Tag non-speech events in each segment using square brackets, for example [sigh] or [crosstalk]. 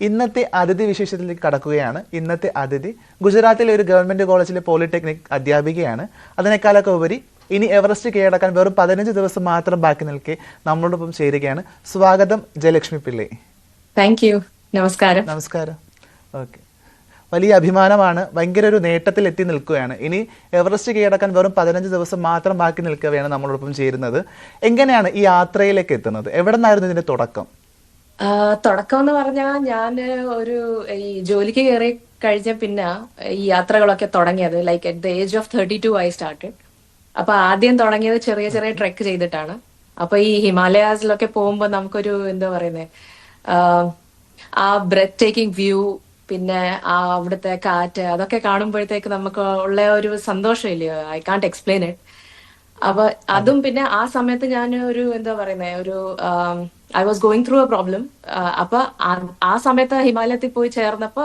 ഇന്നത്തെ അതിഥി വിശേഷത്തിലേക്ക് കടക്കുകയാണ്. ഇന്നത്തെ അതിഥി ഗുജറാത്തിലെ ഒരു ഗവൺമെന്റ് കോളേജിലെ പോളിടെക്നിക് അധ്യാപികയാണ്. അതിനേക്കാളൊക്കെ ഉപരി ഇനി എവറസ്റ്റ് കീഴടക്കാൻ വെറും പതിനഞ്ച് ദിവസം മാത്രം ബാക്കി നിൽക്കെ നമ്മളോടൊപ്പം ചേരുകയാണ്. സ്വാഗതം ജയലക്ഷ്മി പിള്ളേ. താങ്ക് യു നമസ്കാരം. നമസ്കാരം. ഓക്കെ വലിയ അഭിമാനമാണ്. ഭയങ്കര ഒരു നേട്ടത്തിൽ എത്തി നിൽക്കുകയാണ്. ഇനി എവറസ്റ്റ് കീഴടക്കാൻ വെറും പതിനഞ്ച് ദിവസം മാത്രം ബാക്കി നിൽക്കുകയാണ് നമ്മളോടൊപ്പം ചേരുന്നത്. എങ്ങനെയാണ് ഈ യാത്രയിലേക്ക് എത്തുന്നത്? എവിടെ നിന്നായിരുന്നു ഇതിന്റെ തുടക്കം? തുടക്കം എന്ന് പറഞ്ഞാൽ ഞാൻ ഒരു ഈ ജോലിക്ക് കയറി കഴിഞ്ഞ പിന്നെ ഈ യാത്രകളൊക്കെ തുടങ്ങിയത്. Like at the age of thirty two I started അപ്പൊ ആദ്യം തുടങ്ങിയത് ചെറിയ ചെറിയ ട്രെക്ക് ചെയ്തിട്ടാണ്. അപ്പൊ ഈ ഹിമാലയാസിലൊക്കെ പോകുമ്പോൾ നമുക്കൊരു എന്താ പറയുന്നത് ആ ബ്രെത്ത് ടേക്കിംഗ് വ്യൂ പിന്നെ ആ അവിടുത്തെ കാറ്റ് അതൊക്കെ കാണുമ്പോഴത്തേക്ക് നമുക്ക് ഉള്ള ഒരു സന്തോഷമില്ലയോ ഐ കാണ്ട് എക്സ്പ്ലെയിൻ ഇറ്റ് അപ്പൊ അതും. പിന്നെ ആ സമയത്ത് ഞാൻ ഒരു എന്താ പറയുന്നേ ഒരു I was going through a problem അപ്പൊ ആ- സമയത്ത് ഹിമാലയത്തിൽ പോയി ചേർന്നപ്പോ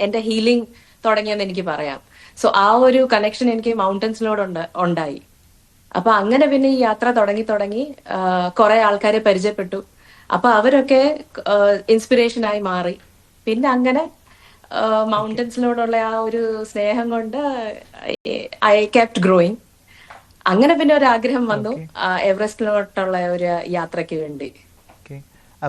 എന്റെ ഹീലിംഗ് തുടങ്ങിയെന്ന് എനിക്ക് പറയാം. സോ ആ ഒരു കണക്ഷൻ എനിക്ക് മൗണ്ടൻസിനോട് ഉണ്ട് ഉണ്ടായി. അപ്പൊ അങ്ങനെ പിന്നെ ഈ യാത്ര തുടങ്ങി തുടങ്ങി കുറെ ആൾക്കാരെ പരിചയപ്പെട്ടു. അപ്പൊ അവരൊക്കെ ഇൻസ്പിറേഷൻ ആയി മാറി. പിന്നെ അങ്ങനെ മൗണ്ടൻസിനോടുള്ള ആ ഒരു സ്നേഹം കൊണ്ട് ഐ കാപ്റ്റ് ഗ്രോയിങ് അങ്ങനെ പിന്നെ ഒരു ആഗ്രഹം വന്നു എവറസ്റ്റിലോട്ടുള്ള ഒരു യാത്രയ്ക്ക് വേണ്ടി.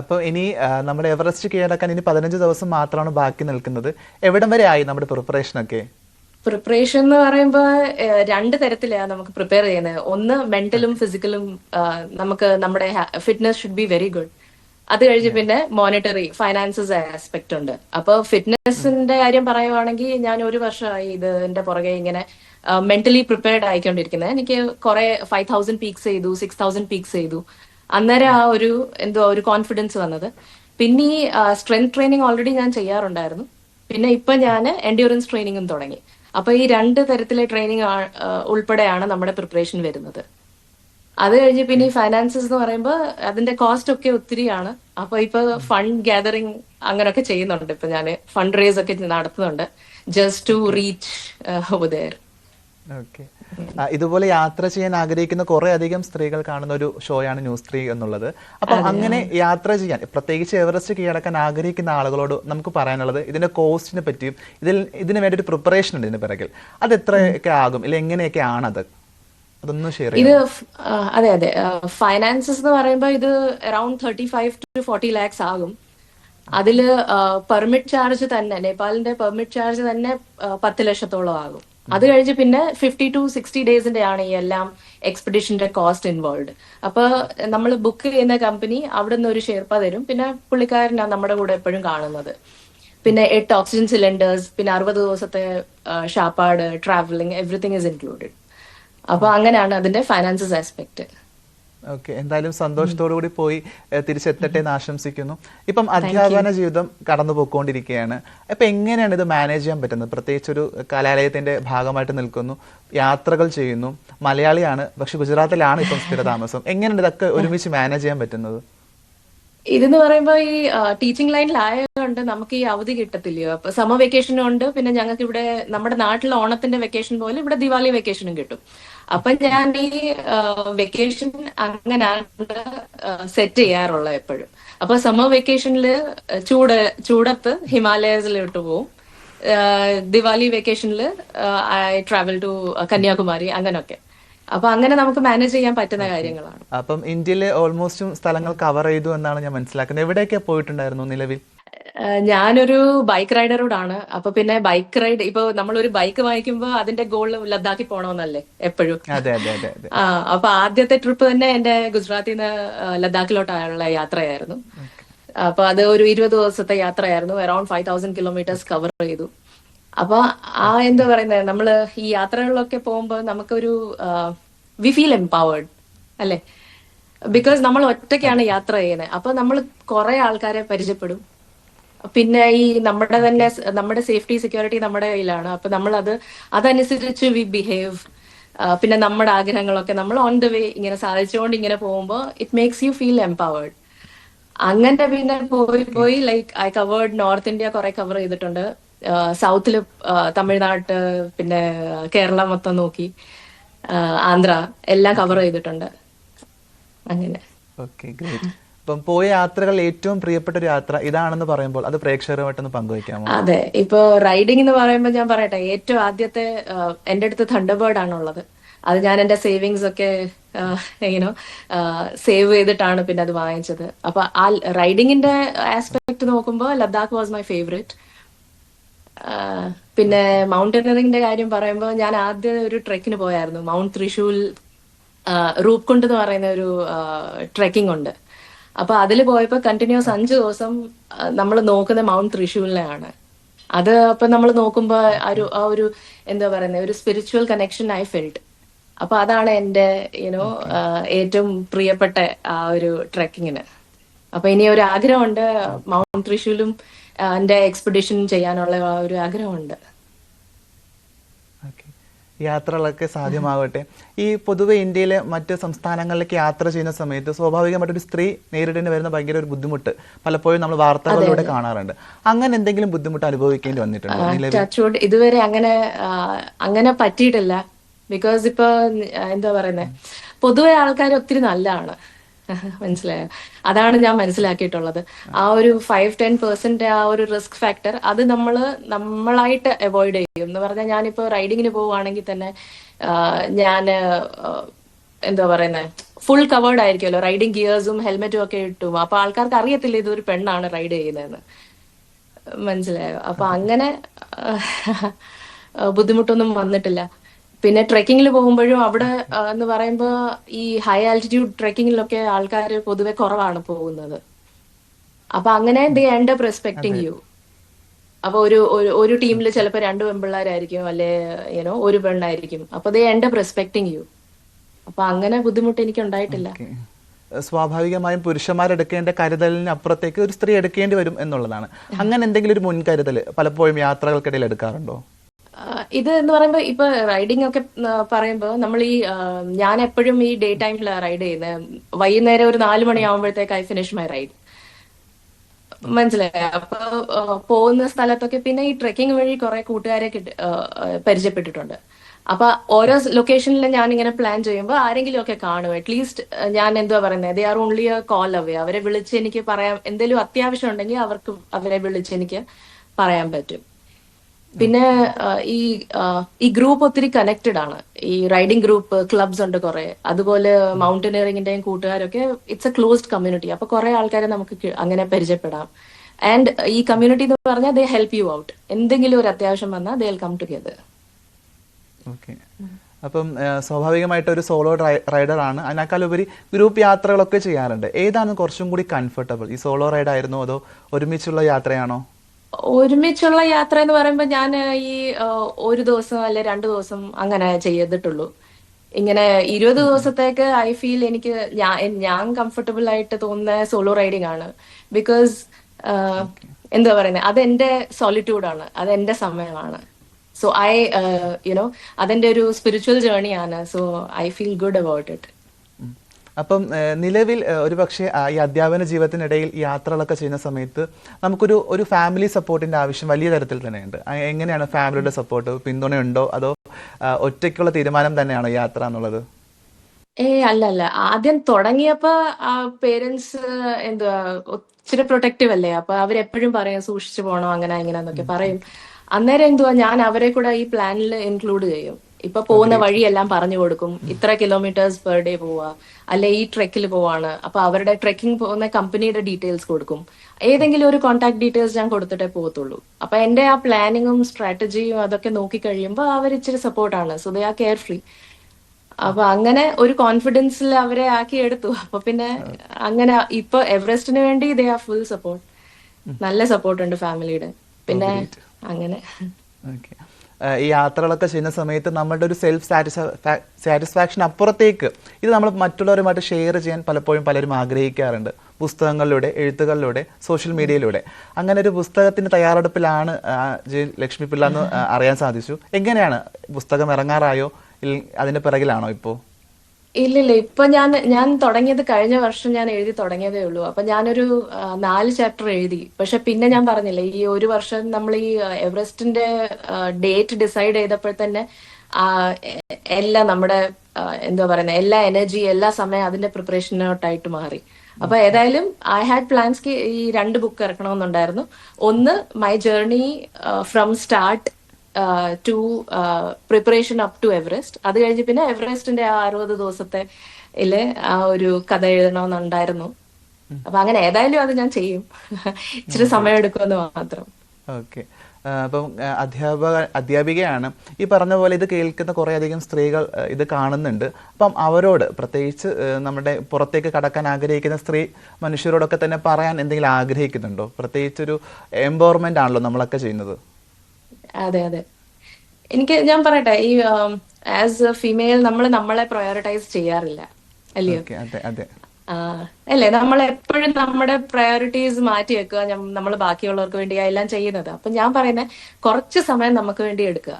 അപ്പോൾ ഇനി നമ്മൾ നമ്മുടെ എവറസ്റ്റ് കീഴടക്കാൻ ഇനി പതിനഞ്ച് ദിവസം മാത്രമാണ് ബാക്കി നിൽക്കുന്നത്. എവിടം വരെ ആയി നമ്മുടെ പ്രിപ്പറേഷൻ ഒക്കെ പ്രിപ്പറേഷൻ എന്ന് പറയുമ്പോൾ രണ്ട് തരത്തിലാണ് നമുക്ക് പ്രിപ്പയർ ചെയ്യുന്നത്. ഒന്ന് മെന്റലും ഫിസിക്കലും നമുക്ക് നമ്മുടെ fitness should be very good അത് കഴിഞ്ഞ് പിന്നെ മോണിറ്ററി ഫൈനാൻസസ് ആസ്പെക്ട് ഉണ്ട്. അപ്പോൾ ഫിറ്റ്നസിന്റെ കാര്യം പറയുവാണെങ്കിൽ ഞാൻ ഒരു വർഷമായി ഇതിന്റെ പുറകെ ഇങ്ങനെ മെന്റലി പ്രിപ്പയർഡ് ആയിക്കൊണ്ടിരിക്കുന്നത്. എനിക്ക് കുറെ ഫൈവ് തൗസൻഡ് പീക്സ് ചെയ്തു സിക്സ് തൗസൻഡ് പീക്സ് ചെയ്തു. അന്നേരം ആ ഒരു എന്തോ ഒരു കോൺഫിഡൻസ് വന്നത്. പിന്നെ ഈ സ്ട്രെങ്ത് ട്രെയിനിങ് ഓൾറെഡി ഞാൻ ചെയ്യാറുണ്ടായിരുന്നു. പിന്നെ ഇപ്പൊ ഞാൻ എൻഡ്യൂറൻസ് ട്രെയിനിങ്ങും തുടങ്ങി. അപ്പൊ ഈ രണ്ട് തരത്തിലെ ട്രെയിനിങ് ഉൾപ്പെടെയാണ് നമ്മുടെ പ്രിപ്പറേഷൻ വരുന്നത്. അത് കഴിഞ്ഞ് പിന്നെ ഈ ഫൈനാൻസസ് എന്ന് പറയുമ്പോൾ അതിന്റെ കോസ്റ്റ് ഒക്കെ ഒത്തിരിയാണ്. അപ്പൊ ഇപ്പൊ ഫണ്ട് ഗ്യാതറിങ് അങ്ങനെയൊക്കെ ചെയ്യുന്നുണ്ട്. ഇപ്പൊ ഞാൻ ഫണ്ട് റേസ് ഒക്കെ നടത്തുന്നുണ്ട്. Just to reach over okay ഇതുപോലെ യാത്ര ചെയ്യാൻ ആഗ്രഹിക്കുന്ന കുറെ അധികം സ്ത്രീകൾ കാണുന്ന ഒരു ഷോയാണ് ന്യൂസ് സ്ത്രീ എന്നുള്ളത്. അപ്പൊ അങ്ങനെ യാത്ര ചെയ്യാൻ പ്രത്യേകിച്ച് എവറസ്റ്റ് കീഴടക്കാൻ ആഗ്രഹിക്കുന്ന ആളുകളോട് നമുക്ക് പറയാനുള്ളത് ഇതിന്റെ കോസ്റ്റിനെ പറ്റിയും ഇതിൽ ഇതിന് വേണ്ടി ഒരു പ്രിപ്പറേഷൻ ഉണ്ട് ഇതിന് പിറകിൽ. അത് എത്രയൊക്കെ ആകും? ഇല്ല എങ്ങനെയൊക്കെ ആണത്? അതൊന്ന് ഷെയർ ഇത് അതെ അതെ. ഫൈനാൻസസ് എന്ന് പറയുമ്പോൾ ഇത് around thirty five to forty lakhs ആകും. അതിൽ പെർമിറ്റ് ചാർജ് തന്നെ നേപ്പാളിന്റെ പെർമിറ്റ് ചാർജ് തന്നെ പത്ത് ലക്ഷത്തോളം ആകും. അത് കഴിഞ്ഞ് പിന്നെ ഫിഫ്റ്റി ടു സിക്സ്റ്റി ഡേയ്സിന്റെ ആണ് ഈ എല്ലാം എക്സ്പെഡിഷന്റെ കോസ്റ്റ് ഇൻവോൾവ് അപ്പൊ നമ്മൾ ബുക്ക് ചെയ്യുന്ന കമ്പനി അവിടെ നിന്ന് ഒരു ഷെയർപ്പ തരും. പിന്നെ പുള്ളിക്കാരനാണ് നമ്മുടെ കൂടെ എപ്പോഴും കാണുന്നത്. പിന്നെ എട്ട് ഓക്സിജൻ സിലിണ്ടേഴ്സ് പിന്നെ അറുപത് ദിവസത്തെ ഷാപ്പാട് ട്രാവലിംഗ് എവറിത്തിങ് ഇസ് ഇൻക്ലൂഡഡ് അപ്പൊ അങ്ങനെയാണ് അതിന്റെ ഫൈനാൻസസ് ആസ്പെക്ട് ഓക്കെ എന്തായാലും സന്തോഷത്തോടു കൂടി പോയി തിരിച്ചെത്തട്ടെ എന്ന് ആശംസിക്കുന്നു. ഇപ്പം അധ്യാപന ജീവിതം കടന്നു പോയിക്കൊണ്ടിരിക്കുകയാണ് അപ്പം എങ്ങനെയാണ് ഇത് മാനേജ് ചെയ്യാൻ പറ്റുന്നത്? പ്രത്യേകിച്ച് ഒരു കലാലയത്തിന്റെ ഭാഗമായിട്ട് നിൽക്കുന്നു യാത്രകൾ ചെയ്യുന്നു മലയാളിയാണ് പക്ഷെ ഗുജറാത്തിലാണ് ഇപ്പം സ്ഥിരതാമസം. എങ്ങനെയാണ് ഇതൊക്കെ ഒരുമിച്ച് മാനേജ് ചെയ്യാൻ പറ്റുന്നത്? ഇതെന്ന് പറയുമ്പോൾ ഈ ടീച്ചിങ് ലൈനിലായതുകൊണ്ട് നമുക്ക് ഈ അവധി കിട്ടത്തില്ലയോ? അപ്പൊ സമ വെക്കേഷനും ഉണ്ട് പിന്നെ ഞങ്ങൾക്ക് ഇവിടെ നമ്മുടെ നാട്ടിൽ ഓണത്തിന്റെ വെക്കേഷൻ പോലെ ഇവിടെ ദിവാലി വെക്കേഷനും കിട്ടും. അപ്പൊ ഞാൻ ഈ വെക്കേഷൻ അങ്ങനെയാണ് സെറ്റ് ചെയ്യാറുള്ളത് എപ്പോഴും. അപ്പൊ സമ്മർ വെക്കേഷനിൽ ചൂട് ചൂടത്ത് ഹിമാലയസിലോട്ട് പോവും. ദിവാലി വെക്കേഷനിൽ ഐ ട്രാവൽ ടു കന്യാകുമാരി അങ്ങനെയൊക്കെ അപ്പൊ അങ്ങനെ നമുക്ക് മാനേജ് ചെയ്യാൻ പറ്റുന്ന കാര്യങ്ങളാണ്. അപ്പം ഇന്ത്യയിലെ ഓൾമോസ്റ്റും സ്ഥലങ്ങൾ കവർ ചെയ്തു എന്നാണ് ഞാൻ മനസ്സിലാക്കുന്നത്. എവിടെയൊക്കെ പോയിട്ടുണ്ടായിരുന്നു നിലവിൽ? ഞാനൊരു ബൈക്ക് റൈഡറോടാണ് അപ്പൊ പിന്നെ ബൈക്ക് റൈഡ് ഇപ്പൊ നമ്മളൊരു ഒരു ബൈക്ക് വാങ്ങിക്കുമ്പോ അതിന്റെ ഗോൾ ലദ്ദാക്കി പോണോന്നല്ലേ എപ്പോഴും? ആ അപ്പൊ ആദ്യത്തെ ട്രിപ്പ് തന്നെ എന്റെ ഗുജറാത്തിൽ നിന്ന് ലഡാക്കിലോട്ടുള്ള യാത്രയായിരുന്നു. അപ്പൊ അത് ഒരു ഇരുപത് ദിവസത്തെ യാത്രയായിരുന്നു. Around five thousand kilometres cover ചെയ്തു. അപ്പൊ ആ എന്താ പറയുന്നത് നമ്മൾ ഈ യാത്രകളിലൊക്കെ പോകുമ്പോൾ നമുക്കൊരു വി ഫീൽ എംപവേർഡ് അല്ലെ? ബിക്കോസ് നമ്മൾ ഒറ്റയ്ക്കാണ് യാത്ര ചെയ്യുന്നത്. അപ്പൊ നമ്മൾ കുറെ ആൾക്കാരെ പരിചയപ്പെടും. പിന്നെ ഈ നമ്മുടെ തന്നെ നമ്മുടെ സേഫ്റ്റി സെക്യൂരിറ്റി നമ്മുടെ കയ്യിലാണ്. അപ്പൊ നമ്മൾ അത് അതനുസരിച്ച് വി ബിഹേവ് പിന്നെ നമ്മുടെ ആഗ്രഹങ്ങളൊക്കെ നമ്മൾ ഓൺ ദ വേ ഇങ്ങനെ സാധിച്ചുകൊണ്ട് ഇങ്ങനെ പോകുമ്പോൾ it makes you feel empowered അങ്ങനെ പിന്നെ പോയി പോയി like I covered north India കുറെ കവർ ചെയ്തിട്ടുണ്ട്. സൗത്തിൽ തമിഴ്നാട് പിന്നെ കേരളം മൊത്തം നോക്കി. ആന്ധ്ര എല്ലാം കവർ ചെയ്തിട്ടുണ്ട്. അങ്ങനെ. അപ്പം പോയ യാത്രകൾ ഏറ്റവും പ്രിയപ്പെട്ട ഒരു യാത്ര ഇതാണെന്ന് പറയുമ്പോൾ അത് പ്രേക്ഷകരുമായിട്ടൊന്ന് പങ്കുവയ്ക്കാമോ? അതെ ഇപ്പോ റൈഡിംഗ് എന്ന് പറയുമ്പോൾ ഞാൻ പറയട്ടെ ഏറ്റവും ആദ്യത്തെ എന്റെ എന്റെ അടുത്ത് തണ്ടർബേർഡ് ആണുള്ളത്. അത് ഞാൻ എന്റെ സേവിങ്സ് ഒക്കെ യുനോ സേവ് ചെയ്തിട്ടാണ് പിന്നെ അത് വാങ്ങിച്ചത്. അപ്പൊ ആ റൈഡിങ്ങിന്റെ ആസ്പെക്ട് നോക്കുമ്പോൾ ലഡാക്ക് വാസ് മൈ ഫേവറേറ്റ് പിന്നെ മൗണ്ടനറിങ്ങിന്റെ കാര്യം പറയുമ്പോൾ ഞാൻ ആദ്യം ഒരു ട്രെക്കിന് പോയായിരുന്നു. മൗണ്ട് തൃശൂൽ റൂപ്പ് കൊണ്ട് എന്ന് പറയുന്ന ഒരു ട്രെക്കിംഗ് ഉണ്ട്. അപ്പൊ അതിൽ പോയപ്പോൾ കണ്ടിന്യൂസ് അഞ്ച് ദിവസം നമ്മൾ നോക്കുന്ന മൗണ്ട് തൃശൂലിനെയാണ്. അത് അപ്പൊ നമ്മൾ നോക്കുമ്പോൾ ആ ഒരു ആ ഒരു എന്താ പറയുന്നത് ഒരു സ്പിരിച്വൽ കണക്ഷൻ ഐ ഫെൽറ്റ് അപ്പൊ അതാണ് എന്റെ യുനോ ഏറ്റവും പ്രിയപ്പെട്ട ആ ഒരു ട്രെക്കിങ്ങിന്. അപ്പൊ ഇനി ഒരു ആഗ്രഹമുണ്ട് മൗണ്ട് ത്രിശൂലും ആ, എന്റെ എക്സ്പെഡിഷൻ ചെയ്യാനുള്ള ഒരു ആഗ്രഹമുണ്ട്. യാത്രകളൊക്കെ സാധ്യമാവട്ടെ ഈ പൊതുവെ ഇന്ത്യയിലെ മറ്റ് സംസ്ഥാനങ്ങളിലേക്ക് യാത്ര ചെയ്യുന്ന സമയത്ത് സ്വാഭാവികമായിട്ട് ഒരു സ്ത്രീ നേരിടേണ്ടി വരുന്ന ഭയങ്കര ഒരു ബുദ്ധിമുട്ട് പലപ്പോഴും നമ്മൾ വാർത്തകളിലൂടെ കാണാറുണ്ട്. അങ്ങനെ എന്തെങ്കിലും ബുദ്ധിമുട്ട് അനുഭവിക്കേണ്ടി വന്നിട്ടുണ്ട്? ഇതുവരെ അങ്ങനെ അങ്ങനെ പറ്റിയിട്ടില്ല. ബിക്കോസ് ഇപ്പൊ എന്താ പറയുന്നത് പൊതുവെ ആൾക്കാർ ഒത്തിരി നല്ലതാണ്. [laughs] മനസ്സിലായോ? അതാണ് ഞാൻ മനസ്സിലാക്കിയിട്ടുള്ളത്. ആ ഒരു ഫൈവ് ടെൻ പെർസെന്റ് ആ ഒരു റിസ്ക് ഫാക്ടർ അത് നമ്മൾ നമ്മളായിട്ട് അവോയ്ഡ് ചെയ്യും. എന്ന് പറഞ്ഞാൽ ഞാനിപ്പോ റൈഡിങ്ങിന് പോവുകയാണെങ്കിൽ തന്നെ ഞാൻ എന്താ പറയുന്നത് ഫുൾ കവേർഡ് ആയിരിക്കുമല്ലോ റൈഡിങ് ഗിയേഴ്സും ഹെൽമെറ്റും ഒക്കെ ഇട്ടും. അപ്പൊ ആൾക്കാർക്ക് അറിയത്തില്ല ഇതൊരു പെണ്ണാണ് റൈഡ് ചെയ്യുന്നതെന്ന്? മനസ്സിലായോ? അപ്പൊ അങ്ങനെ ബുദ്ധിമുട്ടൊന്നും വന്നിട്ടില്ല. പിന്നെ ട്രെക്കിങ്ങിൽ പോകുമ്പോഴും അവിടെ എന്ന് പറയുമ്പോ ഈ ഹൈ ആൾട്ടിറ്റ്യൂഡ് ട്രെക്കിങ്ങിലൊക്കെ ആൾക്കാർ പൊതുവെ കുറവാണ് പോകുന്നത്. അപ്പൊ അങ്ങനെ they end up respecting you. അപ്പൊ ഒരു ഒരു ടീമിൽ ചിലപ്പോൾ രണ്ട് പെൺപിള്ളേരായിരിക്കും അല്ലെ യുനോ ഒരു പെണ്ണായിരിക്കും. അപ്പൊ they end up respecting you. അപ്പൊ അങ്ങനെ ബുദ്ധിമുട്ട് എനിക്ക് ഉണ്ടായിട്ടില്ല. സ്വാഭാവികമായും പുരുഷന്മാരെടുക്കേണ്ട കരുതലിന് അപ്പുറത്തേക്ക് ഒരു സ്ത്രീ എടുക്കേണ്ടി വരും എന്നുള്ളതാണ്. അങ്ങനെ എന്തെങ്കിലും ഒരു മുൻകരുതൽ പലപ്പോഴും യാത്രകൾക്കിടയിൽ എടുക്കാറുണ്ടോ? ഇത് എന്ന് പറയുമ്പോ ഇപ്പൊ റൈഡിംഗ് ഒക്കെ പറയുമ്പോൾ പറയുമ്പോ നമ്മൾ ഈ ഞാൻ എപ്പോഴും ഈ ഡേ ടൈമിലാണ് റൈഡ് ചെയ്യുന്നത് വൈകുന്നേരം ഒരു നാല് മണിയാവുമ്പോഴത്തേക്ക് ഐ ഫിനിഷ് മൈ റൈഡ് മനസ്സിലായി? അപ്പൊ പോകുന്ന സ്ഥലത്തൊക്കെ പിന്നെ ഈ ട്രെക്കിംഗ് വഴി കുറെ കൂട്ടുകാരെ പരിചയപ്പെട്ടിട്ടുണ്ട്. അപ്പൊ ഓരോ ലൊക്കേഷനിലും ഞാൻ ഇങ്ങനെ പ്ലാൻ ചെയ്യുമ്പോൾ ആരെങ്കിലും ഒക്കെ കാണും. അറ്റ്ലീസ്റ്റ് ഞാൻ എന്തുവാ പറയുന്നത് they are only a call away അവരെ വിളിച്ച് എനിക്ക് പറയാം എന്തെങ്കിലും അത്യാവശ്യം ഉണ്ടെങ്കിൽ അവർക്ക് അവരെ വിളിച്ച് എനിക്ക് പറയാൻ പറ്റും. പിന്നെ ഈ ഈ ഗ്രൂപ്പ് ഒത്തിരി കണക്റ്റഡ് ആണ്. ഈ റൈഡിംഗ് ഗ്രൂപ്പ് ക്ലബ്സ് ഉണ്ട് കുറെ. അതുപോലെ മൗണ്ടനിയറിംഗിന്റെയും കൂട്ടുകാരൊക്കെ ഇറ്റ്സ് എ ക്ലോസ്ഡ് കമ്മ്യൂണിറ്റി അപ്പൊ കുറെ ആൾക്കാരെ നമുക്ക് അങ്ങനെ പരിചയപ്പെടാം. ആൻഡ് ഈ കമ്മ്യൂണിറ്റി എന്ന് പറഞ്ഞാൽ ദേ ഹെൽപ് യു ഔട്ട് എന്തെങ്കിലും ഒരു അത്യാവശ്യം വന്നാൽ ദേ കം ടുഗെദർ ഓക്കെ അപ്പം സ്വാഭാവികമായിട്ട് ഒരു സോളോ റൈഡർ ആണ്. അതിനേക്കാളുപരി ഗ്രൂപ്പ് യാത്രകളൊക്കെ ചെയ്യാറുണ്ട്. ഏതാണ് കുറച്ചും കൂടി കംഫർട്ടബിൾ ഈ സോളോ റൈഡ് ആയിരുന്നോ അതോ ഒരുമിച്ചുള്ള യാത്രയാണോ? ഒരുമിച്ചുള്ള യാത്ര എന്ന് പറയുമ്പോൾ ഞാൻ ഈ ഒരു ദിവസം അല്ലെ രണ്ടു ദിവസം അങ്ങനെ ചെയ്തിട്ടുള്ളൂ. ഇങ്ങനെ ഇരുപത് ദിവസത്തേക്ക് ഐ ഫീൽ എനിക്ക് ഞാൻ കംഫർട്ടബിൾ ആയിട്ട് തോന്നുന്ന സോളോ റൈഡിങ് ആണ്. ബിക്കോസ് എന്താ പറയുന്നത് അത് എന്റെ സോളിറ്റ്യൂഡ് ആണ് അത് എന്റെ സമയമാണ് സോ ഐ യുനോ അതെന്റെ ഒരു spiritual ജേർണിയാണ് so I feel good about it. അപ്പം നിലവിൽ ഒരു പക്ഷേ ഈ അധ്യാപന ജീവിതത്തിനിടയിൽ യാത്രകളൊക്കെ ചെയ്യുന്ന സമയത്ത് നമുക്കൊരു ഒരു ഫാമിലി സപ്പോർട്ടിന്റെ ആവശ്യം വലിയ തരത്തിൽ തന്നെയുണ്ട്. എങ്ങനെയാണ് ഫാമിലിയുടെ സപ്പോർട്ട്? പിന്തുണയുണ്ടോ? അതോ ഒറ്റയ്ക്കുള്ള തീരുമാനം തന്നെയാണോ യാത്ര എന്നുള്ളത്? ഏ അല്ല അല്ല ആദ്യം തുടങ്ങിയപ്പോ പേരൻസ് എന്തുവാ ഒത്തിരി പ്രൊട്ടക്റ്റീവ് അല്ലേ? അപ്പൊ അവരെപ്പോഴും പറയും സൂക്ഷിച്ചു പോണോ അങ്ങനെ ഇങ്ങനെന്നൊക്കെ പറയും. അന്നേരം എന്തുവാ ഞാൻ അവരെ കൂടെ ഈ പ്ലാനിൽ ഇൻക്ലൂഡ് ചെയ്യും. ഇപ്പൊ പോകുന്ന വഴിയെല്ലാം പറഞ്ഞു കൊടുക്കും. ഇത്ര കിലോമീറ്റേഴ്സ് പെർ ഡേ പോവാ. അല്ലെ ഈ ട്രെക്കിൽ പോവാണ്. അപ്പൊ അവരുടെ ട്രെക്കിംഗ് പോകുന്ന കമ്പനിയുടെ ഡീറ്റെയിൽസ് കൊടുക്കും. ഏതെങ്കിലും ഒരു കോൺടാക്ട് ഡീറ്റെയിൽസ് ഞാൻ കൊടുത്തിട്ടേ പോകത്തുള്ളൂ. അപ്പൊ എന്റെ ആ പ്ലാനിങ്ങും സ്ട്രാറ്റജിയും അതൊക്കെ നോക്കി കഴിയുമ്പോൾ അവർ ഇച്ചിരി സപ്പോർട്ടാണ് so they are care free അപ്പൊ അങ്ങനെ ഒരു കോൺഫിഡൻസിൽ അവരെ ആക്കി എടുത്തു. അപ്പൊ പിന്നെ അങ്ങനെ ഇപ്പൊ എവറസ്റ്റിന് വേണ്ടി ദേ ആർ ഫുൾ സപ്പോർട്ട് നല്ല സപ്പോർട്ട് ഉണ്ട് ഫാമിലിയുടെ പിന്നെ അങ്ങനെ. ഓക്കെ ഈ യാത്രകളൊക്കെ ചെയ്യുന്ന സമയത്ത് നമ്മളുടെ ഒരു സെൽഫ് സാറ്റിസ്ഫാക്ഷൻ അപ്പുറത്തേക്ക്. ഇത് നമ്മൾ മറ്റുള്ളവരുമായിട്ട് ഷെയർ ചെയ്യാൻ പലപ്പോഴും പലരും ആഗ്രഹിക്കാറുണ്ട്. പുസ്തകങ്ങളിലൂടെ എഴുത്തുകളിലൂടെ സോഷ്യൽ മീഡിയയിലൂടെ അങ്ങനെ ഒരു പുസ്തകത്തിന്റെ തയ്യാറെടുപ്പിലാണ് ജി ലക്ഷ്മി പിള്ള എന്ന് അറിയാൻ സാധിച്ചു. എങ്ങനെയാണ് പുസ്തകം ഇറങ്ങാറായോ? അതിന്റെ പിറകിലാണോ ഇപ്പോൾ ഇല്ലില്ല ഇപ്പൊ ഞാൻ ഞാൻ തുടങ്ങിയത് കഴിഞ്ഞ വർഷം ഞാൻ എഴുതി തുടങ്ങിയതേ ഉള്ളൂ. അപ്പൊ ഞാനൊരു നാല് ചാപ്റ്റർ എഴുതി. പക്ഷെ പിന്നെ ഞാൻ പറഞ്ഞില്ല ഈ ഒരു വർഷം നമ്മൾ ഈ എവറസ്റ്റിന്റെ ഡേറ്റ് ഡിസൈഡ് ചെയ്തപ്പോൾ തന്നെ എല്ലാം നമ്മുടെ എന്താ പറയുന്നത് എല്ലാ എനർജി എല്ലാ സമയം അതിന്റെ പ്രിപ്പറേഷനോട്ടായിട്ട് മാറി. അപ്പൊ ഏതായാലും ഐ ഹാഡ് പ്ലാൻസ് ഈ രണ്ട് ബുക്ക് ഇറക്കണമെന്നുണ്ടായിരുന്നു. ഒന്ന് my journey from start to preparation up to Everest അത് കഴിഞ്ഞ് പിന്നെ എവറസ്റ്റിന്റെ ആ അറുപത് ദിവസത്തെ ഇൽ ആ ഒരു കഥ എഴുതണമെന്നുണ്ടായിരുന്നു. അപ്പൊ അങ്ങനെ ഏതായാലും അത് ഞാൻ ചെയ്യും. ഇച്ചിരി സമയം എടുക്കുമെന്ന് മാത്രം. ഓക്കെ. അപ്പം അധ്യാപക അധ്യാപികയാണ്. ഈ പറഞ്ഞ പോലെ ഇത് കേൾക്കുന്ന കുറേ അധികം സ്ത്രീകൾ ഇത് കാണുന്നുണ്ട്. അപ്പം അവരോട് പ്രത്യേകിച്ച് നമ്മുടെ പുറത്തേക്ക് കടക്കാൻ ആഗ്രഹിക്കുന്ന സ്ത്രീ മനുഷ്യരോടൊക്കെ തന്നെ പറയാൻ എന്തെങ്കിലും ആഗ്രഹിക്കുന്നുണ്ടോ? പ്രത്യേകിച്ച് ഒരു എംപവർമെന്റ് ആണല്ലോ നമ്മളൊക്കെ ചെയ്യുന്നത്. അതെ അതെ. എനിക്ക് ഞാൻ പറയട്ടെ ഈ ആസ് എ ഫീമെയിൽ നമ്മൾ നമ്മളെ പ്രയോറിറ്റൈസ് ചെയ്യാറില്ല അല്ലയോ? അല്ലേ? നമ്മൾ എപ്പോഴും നമ്മുടെ പ്രയോറിറ്റീസ് മാറ്റി വെക്കുക നമ്മൾ ബാക്കിയുള്ളവർക്ക് വേണ്ടി എല്ലാം ചെയ്യുന്നത്. അപ്പൊ ഞാൻ പറയുന്നത് കുറച്ച് സമയം നമുക്ക് വേണ്ടി എടുക്കുക.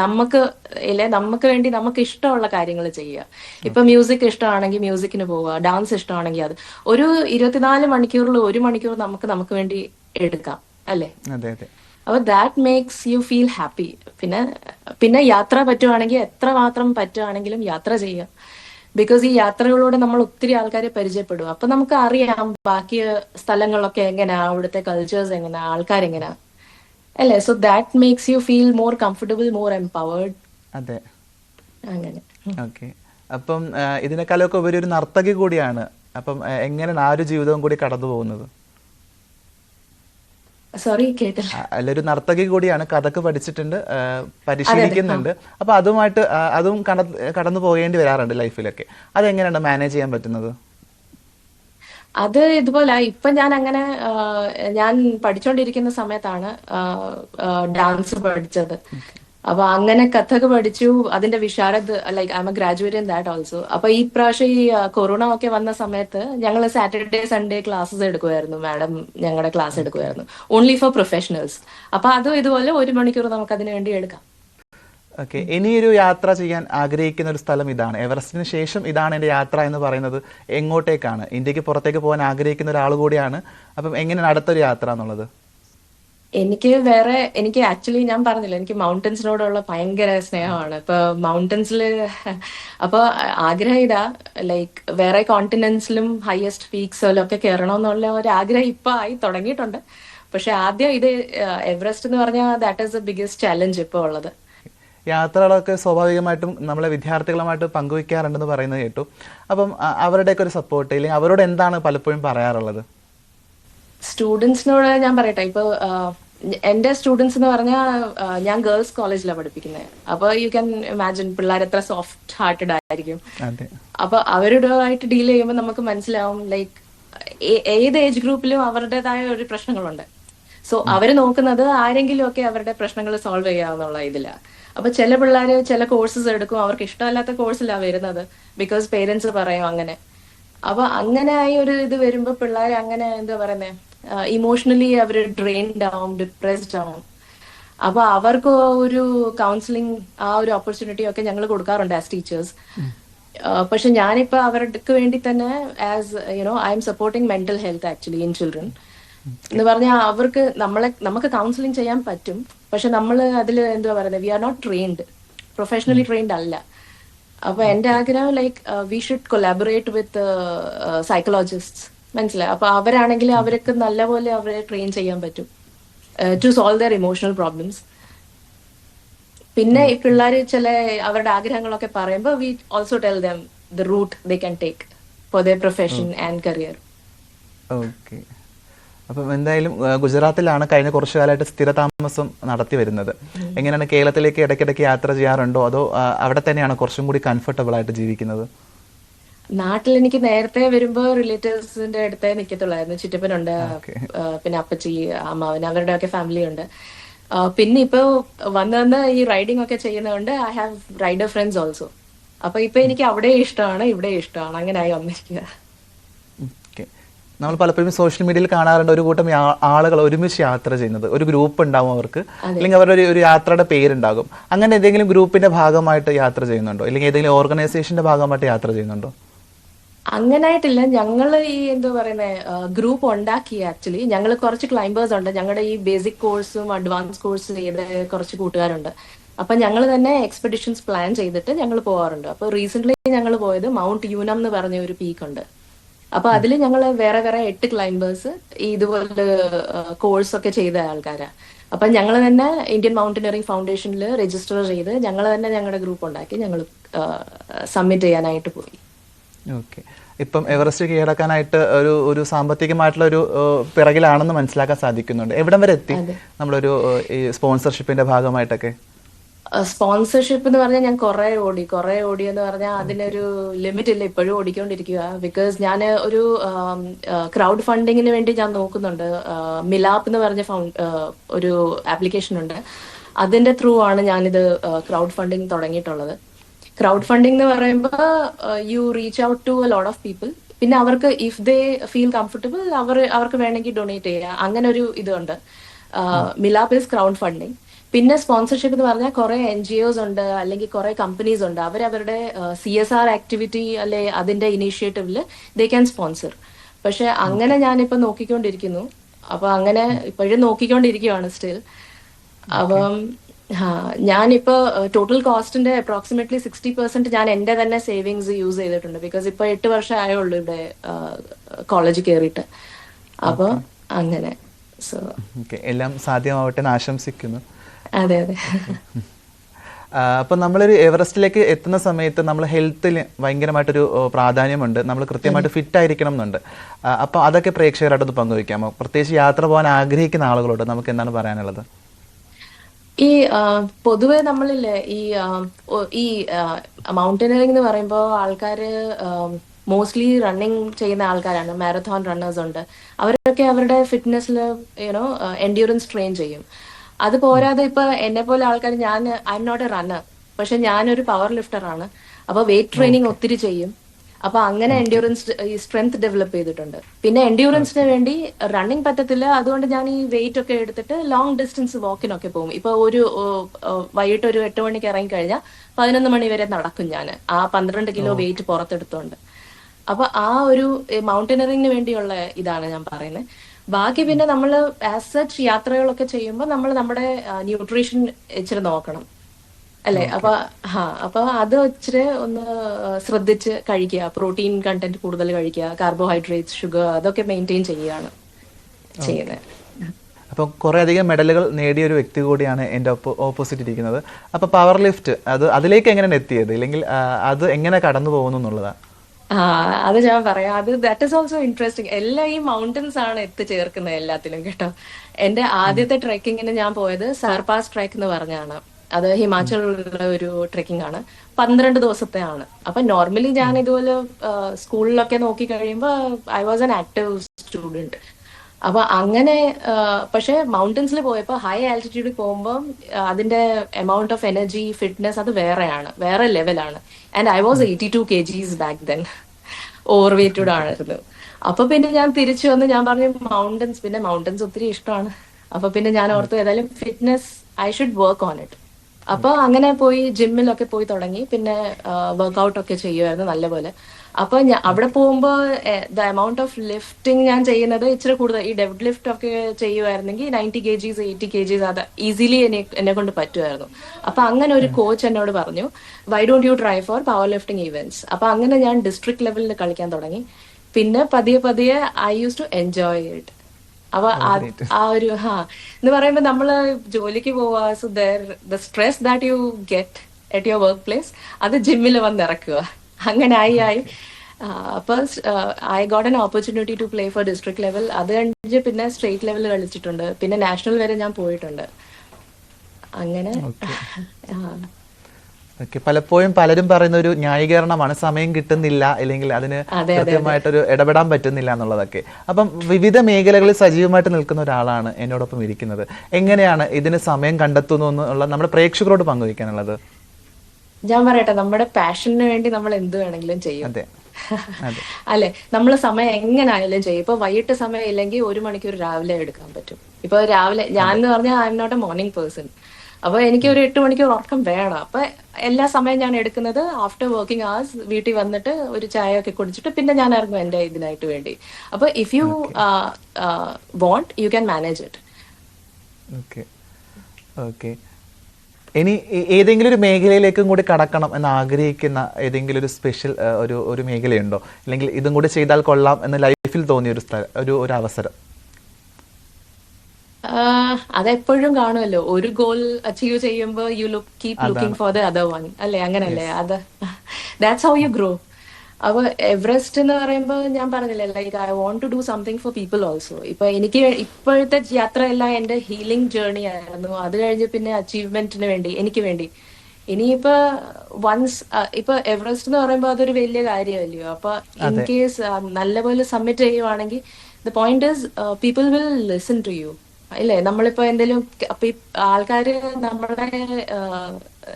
നമുക്ക് ഇല്ലേ? നമുക്ക് വേണ്ടി നമുക്ക് ഇഷ്ടമുള്ള കാര്യങ്ങൾ ചെയ്യുക. ഇപ്പൊ മ്യൂസിക് ഇഷ്ടമാണെങ്കിൽ മ്യൂസിക്കിന് പോവുക ഡാൻസ് ഇഷ്ടമാണെങ്കിൽ അത്. ഒരു ഇരുപത്തിനാല് മണിക്കൂറിൽ ഒരു മണിക്കൂർ നമുക്ക് നമുക്ക് വേണ്ടി എടുക്കാം. അല്ലേ? അതെ അതെ. അപ്പൊ that makes you feel happy പിന്നെ പിന്നെ യാത്ര പറ്റുവാണെങ്കിൽ എത്ര മാത്രം പറ്റുവാണെങ്കിലും യാത്ര ചെയ്യുക ബിക്കോസ് ഈ യാത്രകളിലൂടെ നമ്മൾ ഒത്തിരി ആൾക്കാരെ പരിചയപ്പെടും. അപ്പൊ നമുക്ക് അറിയാം ബാക്കി സ്ഥലങ്ങളൊക്കെ എങ്ങനെയാ അവിടുത്തെ കൾച്ചേഴ്സ് എങ്ങനെയാ ആൾക്കാരെങ്ങനെയാ അല്ലേ? So that makes you feel more comfortable more empowered അതെ. അങ്ങനെ. ഓക്കെ അപ്പം ഇതിനേക്കാളൊക്കെ ഉപരി ഒരു നർത്തകി കൂടിയാണ്. അപ്പം എങ്ങനെയാണ് ആ ഒരു ജീവിതവും കൂടി കടന്നു പോകുന്നത് സോറി കേട്ടില്ല. ആ, അല്ല ഒരു നർത്തകി കൂടിയാണ് കഥക്ക് പഠിച്ചിട്ടുണ്ട് പരിശീലിക്കുന്നുണ്ട്. അപ്പൊ അതുമായിട്ട് അതും കട- കടന്നു പോകേണ്ടി വരാറുണ്ട് ലൈഫിലൊക്കെ. അതെങ്ങനെയാണ് മാനേജ് ചെയ്യാൻ പറ്റുന്നത്? അത് ഇതുപോലെ ഇപ്പൊ ഞാൻ അങ്ങനെ ഞാൻ പഠിച്ചുകൊണ്ടിരിക്കുന്ന സമയത്താണ് ഡാൻസ് പഠിച്ചത്. അപ്പൊ അങ്ങനെ കഥക് പഠിച്ചു. അതിന്റെ Visharad like I am a graduate in that also അപ്പൊ ഈ പ്രാവശ്യം ഈ കൊറോണ ഒക്കെ വന്ന സമയത്ത് ഞങ്ങൾ സാറ്റർഡേ സൺഡേ ക്ലാസ്സസ് എടുക്കുമായിരുന്നു മാഡം ഞങ്ങളുടെ ക്ലാസ് എടുക്കുമായിരുന്നു ഓൺലി ഫോർ പ്രൊഫഷണൽസ് അപ്പൊ അതും ഇതുപോലെ ഒരു മണിക്കൂർ നമുക്ക് അതിനു വേണ്ടി എടുക്കാം. ഓക്കെ ഇനിയൊരു യാത്ര ചെയ്യാൻ ആഗ്രഹിക്കുന്ന ഒരു സ്ഥലം ഇതാണ്. എവറസ്റ്റിന് ശേഷം ഇതാണ് എന്റെ യാത്ര എന്ന് പറയുന്നത് എങ്ങോട്ടേക്കാണ്? ഇന്ത്യയ്ക്ക് പുറത്തേക്ക് പോകാൻ ആഗ്രഹിക്കുന്ന ഒരാൾ കൂടിയാണ്. അപ്പം എങ്ങനെയാണ് അടുത്തൊരു യാത്ര എന്നുള്ളത്? എനിക്ക് വേറെ എനിക്ക് ആക്ച്വലി ഞാൻ പറഞ്ഞില്ല എനിക്ക് മൗണ്ടൻസിനോടുള്ള ഭയങ്കര സ്നേഹമാണ്. ഇപ്പൊ മൗണ്ടൻസിൽ അപ്പൊ ആഗ്രഹം ഇതാ ലൈക്ക് വേറെ കോണ്ടിനെന്റ്സിലും ഹയസ്റ്റ് പീക്സിലും ഒക്കെ കയറണമെന്നുള്ള ഒരു ആഗ്രഹം ഇപ്പൊ ആയി തുടങ്ങിയിട്ടുണ്ട്. പക്ഷെ ആദ്യം ഇത് എവറസ്റ്റ് എന്ന് പറഞ്ഞാൽ that is the biggest challenge ഇപ്പോൾ ഉള്ളത്. യാത്രകളൊക്കെ സ്വാഭാവികമായിട്ടും നമ്മളെ വിദ്യാർത്ഥികളുമായിട്ട് പങ്കുവയ്ക്കാറുണ്ടെന്ന് പറയുന്നത് കേട്ടു. അപ്പം അവരുടെയൊക്കെ ഒരു സപ്പോർട്ട് ഇല്ലെങ്കിൽ അവരോട് എന്താണ് പലപ്പോഴും പറയാറുള്ളത്? സ്റ്റുഡൻസിനോട് ഞാൻ പറയട്ടെ ഇപ്പൊ എന്റെ സ്റ്റുഡൻസ് എന്ന് പറഞ്ഞാൽ ഞാൻ ഗേൾസ് കോളേജിലാണ് പഠിപ്പിക്കുന്നത് അപ്പൊ യു ക്യാൻ ഇമാജിൻ പിള്ളേർ എത്ര സോഫ്റ്റ് ഹാർട്ടഡ് ആയിരിക്കും അപ്പൊ അവരുമായിട്ട് ഡീൽ ചെയ്യുമ്പോൾ നമുക്ക് മനസ്സിലാവും ലൈക്ക് ഏത് ഏജ് ഗ്രൂപ്പിലും അവരുടേതായ ഒരു പ്രശ്നങ്ങളുണ്ട്. സോ അവർ നോക്കുന്നത് ആരെങ്കിലും ഒക്കെ അവരുടെ പ്രശ്നങ്ങൾ സോൾവ് ചെയ്യാന്നുള്ള ഇതില. അപ്പൊ ചില പിള്ളേര് ചില കോഴ്സസ് എടുക്കും അവർക്ക് ഇഷ്ടമല്ലാത്ത കോഴ്സിലാണ് വരുന്നത് ബിക്കോസ് പേരൻസ് പറയും അങ്ങനെ. അപ്പൊ അങ്ങനെ ആയി ഒരു ഇത് വരുമ്പോ പിള്ളേർ അങ്ങനെ എന്താ പറയുന്നേ ഇമോഷണലി അവർ ഡ്രെയിൻഡ് ആവും ഡിപ്രസ്ഡ് ആവും. അപ്പൊ അവർക്ക് ഒരു കൗൺസിലിംഗ് ആ ഒരു ഓപ്പർച്യൂണിറ്റി ഒക്കെ ഞങ്ങൾ കൊടുക്കാറുണ്ട് ആസ് ടീച്ചേഴ്സ് പക്ഷെ ഞാനിപ്പോ അവർക്ക് വേണ്ടി തന്നെ as you know I am supporting mental health actually in children എന്ന് പറഞ്ഞാൽ അവർക്ക് നമ്മളെ നമുക്ക് കൗൺസിലിംഗ് ചെയ്യാൻ പറ്റും. പക്ഷെ നമ്മൾ അതിൽ എന്താ പറയുന്നത് we are not trained professionally trained അല്ല. അപ്പൊ എന്റെ ആഗ്രഹം like we should collaborate with psychologist മനസ്സിലായി. അപ്പൊ അവരാണെങ്കിൽ അവരൊക്കെ നല്ലപോലെ അവരെ ട്രെയിൻ ചെയ്യാൻ പറ്റും. To solve their emotional problems പിന്നെ ഈ പിള്ളേർ ചില അവരുടെ ആഗ്രഹങ്ങളൊക്കെ പറയുമ്പോൾ we also tell them the route they can take for the profession and career okay അപ്പം എന്തായാലും ഗുജറാത്തിലാണ് കഴിഞ്ഞ കുറച്ചു കാലമായിട്ട് സ്ഥിരതാമസം നടത്തി വരുന്നത്. എങ്ങനെയാണ് കേരളത്തിലേക്ക് ഇടയ്ക്കിടയ്ക്ക് യാത്ര ചെയ്യാറുണ്ടോ? അതോ അവിടെ തന്നെയാണ് കുറച്ചും കൂടി കംഫർട്ടബിൾ ആയിട്ട് ജീവിക്കുന്നത്? നാട്ടിൽ എനിക്ക് നേരത്തെ വരുമ്പോ റിലേറ്റീവ്സിന്റെ അടുത്തേ നിക്കത്തുള്ളായിരുന്നു. ചുറ്റപ്പനുണ്ട് പിന്നെ അപ്പച്ചി അമ്മാവൻ അവരുടെ ഒക്കെ ഫാമിലി ഉണ്ട് പിന്നെ ഇപ്പൊ വന്ന് വന്ന് ഈ റൈഡിംഗ് ഒക്കെ ചെയ്യുന്നതുകൊണ്ട് I have rider friends also അപ്പൊ ഇപ്പൊ എനിക്ക് അവിടെ ഇഷ്ടമാണ് ഇവിടെ ഇഷ്ടമാണ്. അങ്ങനെ ആയി വന്നിരിക്കുക നമ്മൾ പലപ്പോഴും സോഷ്യൽ മീഡിയയിൽ കാണാറുണ്ട് ഒരു കൂട്ടം ആളുകൾ ഒരുമിച്ച് യാത്ര ചെയ്യുന്നത്. ഒരു ഗ്രൂപ്പ് ഉണ്ടാവും അവർക്ക്. അല്ലെങ്കിൽ അവരുടെ ഒരു- ഒരു യാത്രയുടെ പേരുണ്ടാകും. അങ്ങനെ ഏതെങ്കിലും ഗ്രൂപ്പിന്റെ ഭാഗമായിട്ട് യാത്ര ചെയ്യുന്നുണ്ടോ? അല്ലെങ്കിൽ ഏതെങ്കിലും ഓർഗനൈസേഷന്റെ ഭാഗമായിട്ട് യാത്ര ചെയ്യുന്നുണ്ടോ? അങ്ങനായിട്ടില്ല. ഞങ്ങൾ ഈ എന്താ പറയുന്നത് ഗ്രൂപ്പ് ഉണ്ടാക്കി ആക്ച്വലി ഞങ്ങൾ കുറച്ച് ക്ലൈംബേഴ്സ് ഉണ്ട്. ഞങ്ങളുടെ ഈ ബേസിക് കോഴ്സും അഡ്വാൻസ് കോഴ്സ് ചെയ്ത കുറച്ച് കൂട്ടുകാരുണ്ട്. അപ്പൊ ഞങ്ങൾ തന്നെ എക്സ്പെഡിഷൻസ് പ്ലാൻ ചെയ്തിട്ട് ഞങ്ങൾ പോകാറുണ്ട് അപ്പൊ റീസെന്റ് ഞങ്ങൾ പോയത് മൗണ്ട് യൂനം എന്ന് പറഞ്ഞ ഒരു പീക്ക് ഉണ്ട്. അപ്പൊ അതിൽ ഞങ്ങൾ വേറെ വേറെ എട്ട് ക്ലൈംബേഴ്സ് ഇതുപോലെ കോഴ്സ് ഒക്കെ ചെയ്ത ആൾക്കാരാ. അപ്പൊ ഞങ്ങൾ തന്നെ ഇന്ത്യൻ മൗണ്ടനറിംഗ് ഫൗണ്ടേഷനിൽ രജിസ്റ്റർ ചെയ്ത് ഞങ്ങൾ തന്നെ ഞങ്ങളുടെ ഗ്രൂപ്പ് ഉണ്ടാക്കി ഞങ്ങൾ സബ്മിറ്റ് ചെയ്യാനായിട്ട് പോയി. ഓക്കെ. ഇപ്പം എവറസ്റ്റ് കീഴടക്കാനായിട്ട് ഒരു ഒരു സാമ്പത്തികമായിട്ടുള്ള ഒരു പിറകിലാണെന്ന് മനസ്സിലാക്കാൻ സാധിക്കുന്നുണ്ട്. എവിടം വരെ എത്തി നമ്മളൊരു ഈ സ്പോൺസർഷിപ്പിന്റെ ഭാഗമായിട്ടൊക്കെ? സ്പോൺസർഷിപ്പ് എന്ന് പറഞ്ഞാൽ ഞാൻ കുറെ ഓടി കുറെ ഓടി എന്ന് പറഞ്ഞാൽ അതിനൊരു ലിമിറ്റ് ഇല്ല ഇപ്പോഴും ഓടിക്കൊണ്ടിരിക്കുക ബിക്കോസ് ഞാൻ ഒരു ക്രൗഡ് ഫണ്ടിങ്ങിന് വേണ്ടി ഞാൻ നോക്കുന്നുണ്ട്. മിലാപ്പ് എന്ന് പറഞ്ഞ ഒരു ആപ്ലിക്കേഷൻ ഉണ്ട്. അതിന്റെ ത്രൂ ആണ് ഞാനിത് ക്രൗഡ് ഫണ്ടിങ് തുടങ്ങിയിട്ടുള്ളത്. ക്രൗഡ് ഫണ്ടിങ് എന്ന് പറയുമ്പോൾ you reach out to a lot of people പിന്നെ അവർക്ക് ഇഫ് ദേ ഫീൽ കംഫർട്ടബിൾ അവർ അവർക്ക് വേണമെങ്കിൽ ഡൊണേറ്റ് ചെയ്യാം. അങ്ങനെ ഒരു ഇതുണ്ട്. മിലാപ് ഇസ് ക്രൗഡ് ഫണ്ടിങ് പിന്നെ സ്പോൺസർഷിപ്പ് എന്ന് പറഞ്ഞാൽ കുറെ എൻ ജി ഒസ് ഉണ്ട് അല്ലെങ്കിൽ കുറെ കമ്പനീസ് ഉണ്ട്. അവരവരുടെ സി എസ് ആർ ആക്ടിവിറ്റി അല്ലെ അതിന്റെ ഇനീഷ്യേറ്റീവിൽ ദേ ക്യാൻ സ്പോൺസർ പക്ഷെ അങ്ങനെ ഞാനിപ്പോ നോക്കിക്കൊണ്ടിരിക്കുന്നു. അപ്പൊ അങ്ങനെ ഇപ്പോഴും നോക്കിക്കൊണ്ടിരിക്കുവാണ് സ്റ്റിൽ അപ്പം ഞാനിപ്പോ ടോട്ടൽ കോസ്റ്റിന്റെ അപ്രോക്സിമേറ്റ്ലി സിക്സ്റ്റി പെർസെന്റ് ഞാൻ എന്റെ തന്നെ സേവിങ്സ് യൂസ് ചെയ്തിട്ടുണ്ട്. ബിക്കോസ് ഇപ്പൊ എട്ട് വർഷം ആയുള്ളൂ ഇവിടെ കോളേജ് കയറിയിട്ട് അപ്പൊ അങ്ങനെ. സോ എല്ലാം സാധ്യമാവട്ടെ എന്ന് ആശംസിക്കുന്നു. അതെ അതെ. അപ്പൊ നമ്മളൊരു എവറസ്റ്റിലേക്ക് എത്തുന്ന സമയത്ത് നമ്മൾ ഹെൽത്തിൽ ഭയങ്കരമായിട്ടൊരു പ്രാധാന്യമുണ്ട്. നമ്മൾ കൃത്യമായിട്ട് ഫിറ്റ് ആയിരിക്കണം എന്നുണ്ട്. അപ്പോൾ അതൊക്കെ പ്രേക്ഷകരായിട്ടൊന്ന് പങ്കുവയ്ക്കാമോ പ്രത്യേകിച്ച് യാത്ര പോകാൻ ആഗ്രഹിക്കുന്ന ആളുകളോട് നമുക്ക് എന്താണ് പറയാനുള്ളത്? ഈ പൊതുവെ നമ്മളില്ലേ ഈ ഈ മൗണ്ടനറിംഗ് എന്ന് പറയുമ്പോൾ ആൾക്കാര് മോസ്റ്റ്ലി റണ്ണിങ് ചെയ്യുന്ന ആൾക്കാരാണ് മാരത്തോൺ റണ്ണേഴ്സ് ഉണ്ട്. അവരൊക്കെ അവരുടെ ഫിറ്റ്നസ്സിൽ യുനോ എൻഡ്യൂറൻസ് ട്രെയിൻ ചെയ്യും. അത് പോരാതെ ഇപ്പൊ എന്നെ പോലെ ആൾക്കാർ ഞാൻ I am not a runner പക്ഷെ ഞാനൊരു പവർ ലിഫ്റ്റർ ആണ്. അപ്പൊ വെയിറ്റ് ട്രെയിനിങ് ഒത്തിരി ചെയ്യും. അപ്പൊ അങ്ങനെ എൻഡ്യൂറൻസ് ഈ സ്ട്രെങ്ത് ഡെവലപ്പ് ചെയ്തിട്ടുണ്ട്. പിന്നെ എൻഡ്യൂറൻസിന് വേണ്ടി റണ്ണിങ് പറ്റത്തില്ല. അതുകൊണ്ട് ഞാൻ ഈ വെയിറ്റ് ഒക്കെ എടുത്തിട്ട് ലോങ് ഡിസ്റ്റൻസ് വാക്കിനൊക്കെ പോകും. ഇപ്പൊ ഒരു വൈകിട്ട് ഒരു എട്ട് മണിക്ക് ഇറങ്ങി കഴിഞ്ഞാൽ പതിനൊന്ന് മണി വരെ നടക്കും ഞാൻ ആ പന്ത്രണ്ട് കിലോ വെയിറ്റ് പുറത്തെടുത്തോണ്ട്. അപ്പൊ ആ ഒരു മൗണ്ടനറിങ്ങിന് വേണ്ടിയുള്ള ഇതാണ് ഞാൻ പറയുന്നത് ബാക്കി പിന്നെ നമ്മൾ ആസ് സച്ച് യാത്രകളൊക്കെ ചെയ്യുമ്പോൾ നമ്മൾ നമ്മുടെ ന്യൂട്രീഷൻ ഇച്ചിരി നോക്കണം. അല്ലെ? അപ്പൊ ഹാ അപ്പൊ അത് ഇച്ചിരി ഒന്ന് ശ്രദ്ധിച്ച് കഴിക്കുക. പ്രോട്ടീൻ കണ്ടന്റ് കൂടുതൽ കഴിക്കുക. കാർബോഹൈഡ്രേറ്റ്സ് ഷുഗർ അതൊക്കെ മെയിന്റെയിൻ ചെയ്യുകയാണ് ചെയ്യുന്നത്. അപ്പം കുറേ അധികം മെഡലുകൾ നേടിയ ഒരു വ്യക്തി കൂടിയാണ് എന്റെ ഒപ്പ് ഓപ്പോസിറ്റ് ഇരിക്കുന്നത്. അപ്പോൾ പവർ ലിഫ്റ്റ് അത് അതിലേക്ക് എങ്ങനെയാണ് എത്തിയത്? ഇല്ലെങ്കിൽ അത് എങ്ങനെ കടന്നു പോകുന്നു എന്നുള്ളതാണ് ആ അത് ഞാൻ പറയാം. അത് ദാറ്റ് ഇസ് ഓൾസോ ഇൻട്രസ്റ്റിംഗ് എല്ലാം ഈ മൗണ്ടൻസ് ആണ് എത്തിച്ചേർക്കുന്നത് എല്ലാത്തിലും കേട്ടോ. എന്റെ ആദ്യത്തെ ട്രെക്കിങ്ങിന് ഞാൻ പോയത് സർപാസ് ട്രെക്ക് എന്ന് പറഞ്ഞാണ്. അത് ഹിമാചലിലുള്ള ഒരു ട്രെക്കിംഗ് ആണ്. പന്ത്രണ്ട് ദിവസത്തെ ആണ് അപ്പൊ നോർമലി ഞാൻ ഇതുപോലെ സ്കൂളിലൊക്കെ നോക്കി കഴിയുമ്പോൾ I was an active student അപ്പൊ അങ്ങനെ പക്ഷെ മൗണ്ടൻസിൽ പോയപ്പോൾ ഹൈ ആൾട്ടിറ്റ്യൂഡിൽ പോകുമ്പോൾ അതിന്റെ എമൗണ്ട് ഓഫ് എനർജി ഫിറ്റ്നസ് അത് വേറെയാണ് വേറെ ലെവലാണ് and I was eighty two K Gs back then over weighted ആയിരുന്നു. അപ്പൊ പിന്നെ ഞാൻ തിരിച്ചു വന്ന് ഞാൻ പറഞ്ഞു മൗണ്ടൻസ് പിന്നെ മൗണ്ടൻസ് ഒത്തിരി ഇഷ്ടമാണ്. അപ്പൊ പിന്നെ ഞാൻ ഓർത്തു ഏതായാലും fitness I should work on it അപ്പൊ അങ്ങനെ പോയി ജിമ്മിലൊക്കെ പോയി തുടങ്ങി. പിന്നെ വർക്ക്ഔട്ട് ഒക്കെ ചെയ്യുമായിരുന്നു നല്ലപോലെ. അപ്പൊ അവിടെ പോകുമ്പോൾ ദ എമൗണ്ട് ഓഫ് ലിഫ്റ്റിംഗ് ഞാൻ ചെയ്യുന്നത് ഇച്ചിരി കൂടുതൽ ഈ ഡെഡ് ലിഫ്റ്റ് ഒക്കെ ചെയ്യുമായിരുന്നെങ്കിൽ ninety K Gs eighty K Gs അത് ഈസിലി എന്നെ എന്നെ കൊണ്ട് പറ്റുമായിരുന്നു അപ്പൊ അങ്ങനെ ഒരു കോച്ച് എന്നോട് പറഞ്ഞു why don't you try for power lifting events അപ്പൊ അങ്ങനെ ഞാൻ ഡിസ്ട്രിക്ട് ലെവലിൽ കളിക്കാൻ തുടങ്ങി. പിന്നെ പതിയെ പതിയെ I use to enjoy it അപ്പൊ ആ- ഒരു ഹാ. എന്ന് പറയുമ്പോ നമ്മൾ ജോലിക്ക് പോവാ so there the stress that you get at your work place അത് ജിമ്മിൽ വന്ന് ഇറക്കുക അങ്ങനെ ആയി ആയി. അപ്പൊ I got an opportunity to play for district level അത് കഴിഞ്ഞ് പിന്നെ സ്റ്റേറ്റ് ലെവൽ കളിച്ചിട്ടുണ്ട്. പിന്നെ നാഷണൽ വരെ ഞാൻ പോയിട്ടുണ്ട്. അങ്ങനെ ഓക്കെ പലപ്പോഴും പലരും പറയുന്ന ഒരു ന്യായീകരണമാണ് സമയം കിട്ടുന്നില്ല അല്ലെങ്കിൽ അതിന് കൃത്യമായിട്ടൊരു ഇടപെടാൻ പറ്റുന്നില്ല എന്നുള്ളതൊക്കെ. അപ്പം വിവിധ മേഖലകളിൽ സജീവമായിട്ട് നിൽക്കുന്ന ഒരാളാണ് എന്നോടൊപ്പം ഇരിക്കുന്നത്. എങ്ങനെയാണ് ഇതിന് സമയം കണ്ടെത്തുന്നു എന്നുള്ള നമ്മുടെ പ്രേക്ഷകരോട് പങ്കുവയ്ക്കാനുള്ളത്? ഞാൻ പറയട്ടെ നമ്മുടെ പാഷന് വേണ്ടി നമ്മൾ എന്ത് വേണമെങ്കിലും ചെയ്യും. അതെ [laughs] അല്ലെ? നമ്മൾ സമയം എങ്ങനെയായാലും ചെയ്യും. ഇപ്പൊ വൈകിട്ട് സമയം ഇല്ലെങ്കിൽ ഒരു മണിക്കൂർ രാവിലെ എടുക്കാൻ പറ്റും. ഇപ്പൊ രാവിലെ ഞാൻ എന്ന് പറഞ്ഞാൽ I am not a morning person അപ്പൊ എനിക്ക് ഒരു എട്ട് മണിക്കൂർ ഉറക്കം വേണം. അപ്പൊ എല്ലാ സമയം ഞാൻ എടുക്കുന്നത് ആഫ്റ്റർ വർക്കിംഗ് ആവേഴ്സ് വീട്ടിൽ വന്നിട്ട് ഒരു ചായ ഒക്കെ കുടിച്ചിട്ട് പിന്നെ ഞാൻ ഇറങ്ങും എന്റെ ഇതിനായിട്ട് വേണ്ടി. അപ്പൊ if you want you can manage it okay okay ഇനി ഏതെങ്കിലും ഒരു മേഖലയിലേക്കും കൂടി കടക്കണം എന്ന് ആഗ്രഹിക്കുന്ന ഏതെങ്കിലും ഒരു സ്പെഷ്യൽ ഒരു ഒരു മേഖലയുണ്ടോ? അല്ലെങ്കിൽ ഇതും കൂടി ചെയ്താൽ കൊള്ളാം എന്ന് ലൈഫിൽ തോന്നിയ ഒരു സ്ഥലം ഒരു ഒരു അവസരം. അതെപ്പോഴും കാണുമല്ലോ. ഒരു ഗോൾ അച്ചീവ് ചെയ്യുമ്പോൾ you look keep looking for the other one അല്ലേ? അങ്ങനല്ലേ? അത് ദാറ്റ്സ് ഹൗ യു ഗ്രോ അപ്പൊ എവറസ്റ്റ് എന്ന് പറയുമ്പോൾ ഞാൻ പറഞ്ഞില്ലേ like I want to do something for people also ഇപ്പൊ എനിക്ക് ഇപ്പോഴത്തെ യാത്രയെല്ലാം എന്റെ ഹീലിംഗ് ജേർണി ആയിരുന്നു. അത് കഴിഞ്ഞ് പിന്നെ അച്ചീവ്മെന്റിന് വേണ്ടി എനിക്ക് വേണ്ടി. ഇനിയിപ്പോ വൺസ് ഇപ്പൊ എവറസ്റ്റ് എന്ന് പറയുമ്പോൾ അതൊരു വലിയ കാര്യമല്ലയോ? അപ്പൊ ഇൻ കേസ് നല്ലപോലെ സബ്മിറ്റ് ചെയ്യുവാണെങ്കിൽ the point is people will listen to you ഇല്ലേ? നമ്മളിപ്പോ എന്തെങ്കിലും അപ്പൊ ഈ ആൾക്കാര് നമ്മളെ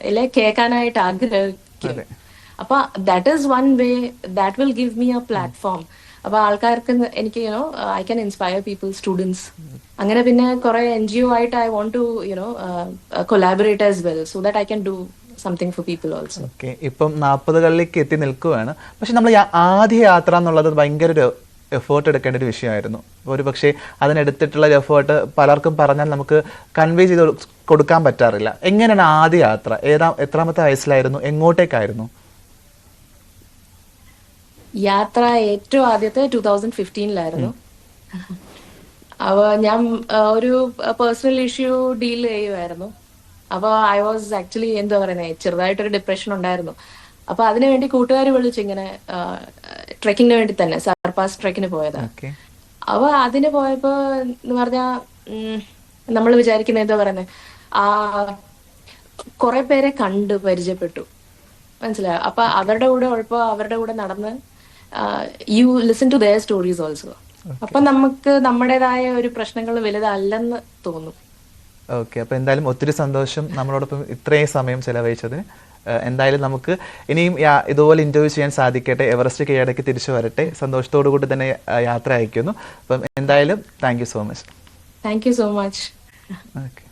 ഇല്ലേ കേൾക്കാനായിട്ട് ആഗ്രഹിക്കും. അപ്പൊ that is one way that will give me a platform അപ്പൊ ആൾക്കാർക്ക് എനിക്ക് you know I can inspire people students അങ്ങനെ പിന്നെ കുറെ എൻ ജി ഒ ആയിട്ട് I want to you know collaborate as well so that I can do something for people also okay ഇപ്പം നാൽപ്പതുകളിലേക്ക് എത്തി നിൽക്കുകയാണ് പക്ഷെ നമ്മൾ ആദ്യ യാത്ര എന്നുള്ളത് ഭയങ്കര ഒരു എഫേർട്ട് എടുക്കേണ്ട ഒരു വിഷയമായിരുന്നു. ഒരു പക്ഷേ അതിനെടുത്തിട്ടുള്ള ഒരു എഫേർട്ട് പലർക്കും പറഞ്ഞാൽ നമുക്ക് കൺവേ ചെയ്ത് കൊടുക്കാൻ പറ്റാറില്ല. എങ്ങനെയാണ് ആദ്യ യാത്ര? ഏതാ എത്രാമത്തെ വയസ്സിലായിരുന്നു? എങ്ങോട്ടേക്കായിരുന്നു? യാത്ര ഏറ്റവും ആദ്യത്തെ ടൂ തൗസൻഡ് ഫിഫ്റ്റീനിലായിരുന്നു അവ ഞാൻ ഒരു പേഴ്സണൽ ഇഷ്യൂ ഡീൽ ചെയ്യുമായിരുന്നു അപ്പൊ ഐ വാസ് ആക്ച്വലി എന്താ പറയുന്നത് ചെറുതായിട്ടൊരു ഡിപ്രഷൻ ഉണ്ടായിരുന്നു. അപ്പൊ അതിനു വേണ്ടി കൂട്ടുകാർ വിളിച്ചു ഇങ്ങനെ ട്രെക്കിങ്ങിന് വേണ്ടി തന്നെ സർപാസ് ട്രെക്കിന് പോയതാ. അപ്പൊ അതിന് പോയപ്പോ എന്ന് പറഞ്ഞാ നമ്മൾ വിചാരിക്കുന്ന എന്താ പറയുന്നത് ആ കുറെ പേരെ കണ്ട് പരിചയപ്പെട്ടു. മനസ്സിലായോ? അപ്പൊ അവരുടെ കൂടെ ഉഴപ്പോ അവരുടെ കൂടെ നടന്ന് you listen to their stories also അപ്പൊ നമുക്ക് നമ്മുടേതായ ഒരു പ്രശ്നങ്ങൾ വലുതല്ലെന്ന് തോന്നും. ഓക്കെ. അപ്പൊ എന്തായാലും ഒത്തിരി സന്തോഷം നമ്മളോടൊപ്പം ഇത്രയും സമയം ചെലവഴിച്ചതിന്. എന്തായാലും നമുക്ക് ഇനിയും ഇതുപോലെ ഇന്റർവ്യൂ ചെയ്യാൻ സാധിക്കട്ടെ. എവറസ്റ്റ് കീഴടക്കി തിരിച്ചു വരട്ടെ. സന്തോഷത്തോടു കൂടി തന്നെ യാത്ര അയക്കുന്നു. അപ്പം എന്തായാലും thank you so much thank you so much okay